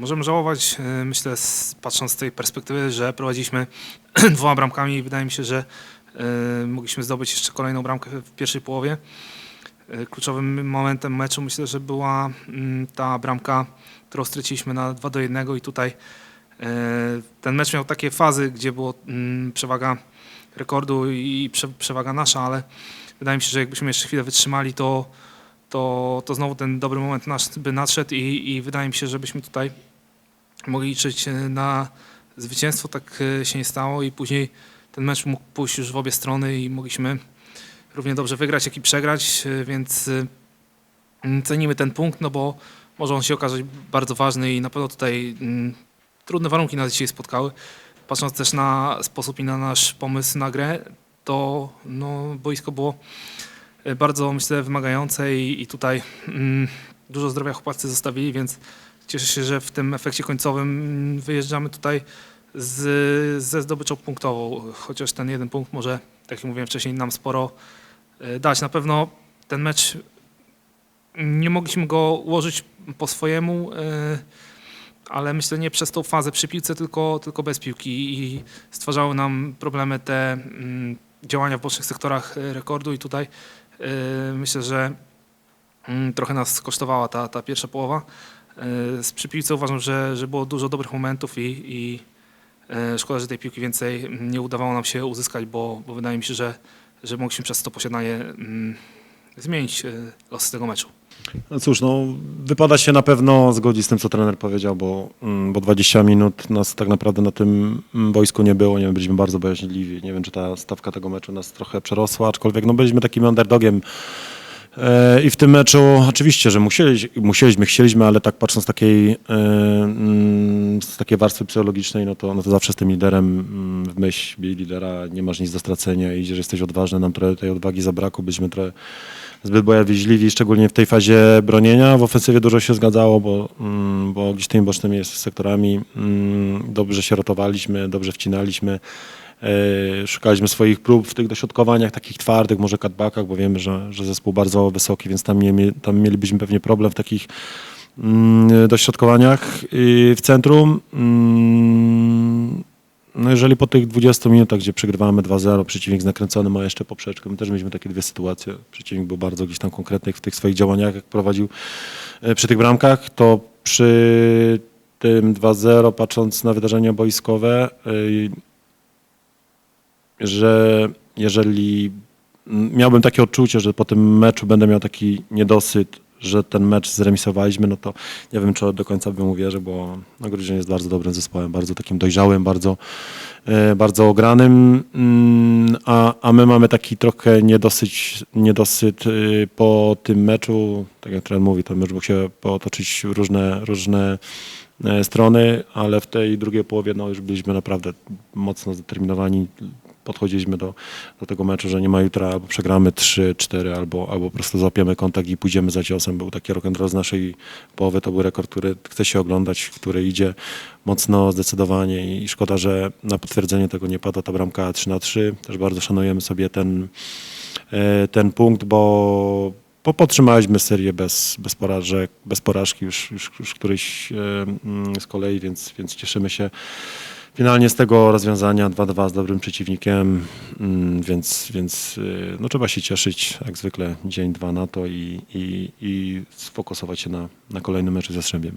Możemy żałować, e, myślę, patrząc z tej perspektywy, że prowadziliśmy dwoma bramkami i wydaje mi się, że e, mogliśmy zdobyć jeszcze kolejną bramkę w pierwszej połowie. E, Kluczowym momentem meczu myślę, że była mm, ta bramka, którą straciliśmy na 2 do 1 i tutaj ten mecz miał takie fazy, gdzie było mm, przewaga rekordu i prze, przewaga nasza, ale wydaje mi się, że jakbyśmy jeszcze chwilę wytrzymali, to, to, to znowu ten dobry moment nasz by nadszedł i, i wydaje mi się, że byśmy tutaj mogli liczyć e, na zwycięstwo. Tak e, się nie stało i później ten mecz mógł pójść już w obie strony i mogliśmy równie dobrze wygrać, jak i przegrać, e, więc mm, cenimy ten punkt, no bo może on się okazać bardzo ważny i na pewno tutaj mm, trudne warunki nas dzisiaj spotkały. Patrząc też na sposób i na nasz pomysł na grę, to no, boisko było bardzo, myślę, wymagające i, tutaj mm, dużo zdrowia chłopacy zostawili, więc cieszę się, że w tym efekcie końcowym mm, wyjeżdżamy tutaj z, ze zdobyczą punktową, chociaż ten jeden punkt może, tak jak mówiłem wcześniej, nam sporo e, dać. Na pewno ten mecz nie mogliśmy go ułożyć po swojemu, e, ale myślę nie przez tą fazę przy piłce, tylko, tylko bez piłki i stwarzały nam problemy te mm, działania w bocznych sektorach e, rekordu i tutaj e, myślę, że mm, trochę nas kosztowała ta, ta pierwsza połowa. E, Z przy piłce uważam, że, że było dużo dobrych momentów i, i szkoda, że tej piłki więcej nie udawało nam się uzyskać, bo, bo wydaje mi się, że, że mogliśmy przez to posiadanie mm, zmienić losy tego meczu. No cóż, no, wypada się na pewno zgodzić z tym, co trener powiedział, bo, mm, bo 20 minut nas tak naprawdę na tym mm, boisku nie było. Nie wiem, byliśmy bardzo bojaźliwi. Nie wiem, czy ta stawka tego meczu nas trochę przerosła, aczkolwiek no, byliśmy takim underdogiem. E, I w tym meczu oczywiście, że musieli, musieliśmy, chcieliśmy, ale tak patrząc z takiej, e, mm, z takiej warstwy psychologicznej, no to, no to zawsze z tym liderem mm, w myśl bij lidera, nie masz nic do stracenia, że jesteś odważny, nam trochę tej odwagi zabrakło, byliśmy trochę zbyt bojaźliwi, szczególnie w tej fazie bronienia. W ofensywie dużo się zgadzało, bo, mm, bo gdzieś tymi bocznymi sektorami dobrze się rotowaliśmy, dobrze wcinaliśmy. E, Szukaliśmy swoich prób w tych dośrodkowaniach takich twardych, może cutbackach, bo wiemy, że, że zespół bardzo wysoki, więc tam, nie, tam mielibyśmy pewnie problem w takich mm, dośrodkowaniach w centrum. Mm, No jeżeli po tych 20 minutach, gdzie przegrywamy 2-0, przeciwnik z nakręconym ma jeszcze poprzeczkę, my też mieliśmy takie dwie sytuacje. Przeciwnik był bardzo gdzieś tam konkretny w tych swoich działaniach, jak prowadził e, przy tych bramkach, to przy tym 2-0, patrząc na wydarzenia boiskowe, e, że jeżeli miałbym takie odczucie, że po tym meczu będę miał taki niedosyt, że ten mecz zremisowaliśmy, no to nie wiem, czy do końca bym uwierzył, bo no, Grudzień jest bardzo dobrym zespołem, bardzo takim dojrzałym, bardzo, e, bardzo ogranym, mm, a, a my mamy taki trochę niedosyt y, po tym meczu, tak jak trener mówi, ten mecz mógł się potoczyć różne, różne e, strony, ale w tej drugiej połowie no, już byliśmy naprawdę mocno zdeterminowani. Podchodziliśmy do, do tego meczu, że nie ma jutra, albo przegramy 3-4, albo, albo po prostu złapiemy kontakt i pójdziemy za ciosem. Był taki rock and roll z naszej połowy, to był rekord, który chce się oglądać, który idzie mocno, zdecydowanie i szkoda, że na potwierdzenie tego nie pada ta bramka 3 na 3. Też bardzo szanujemy sobie ten, e, ten punkt, bo, bo podtrzymaliśmy serię bez, bez, porażek, bez porażki już, już, już któryś e, mm, z kolei, więc, więc cieszymy się finalnie z tego rozwiązania 2-2 z dobrym przeciwnikiem, mm, więc, więc y, no, trzeba się cieszyć jak zwykle dzień, dwa na to i, i, i sfokusować się na, na kolejnym meczu ze Strzębiem.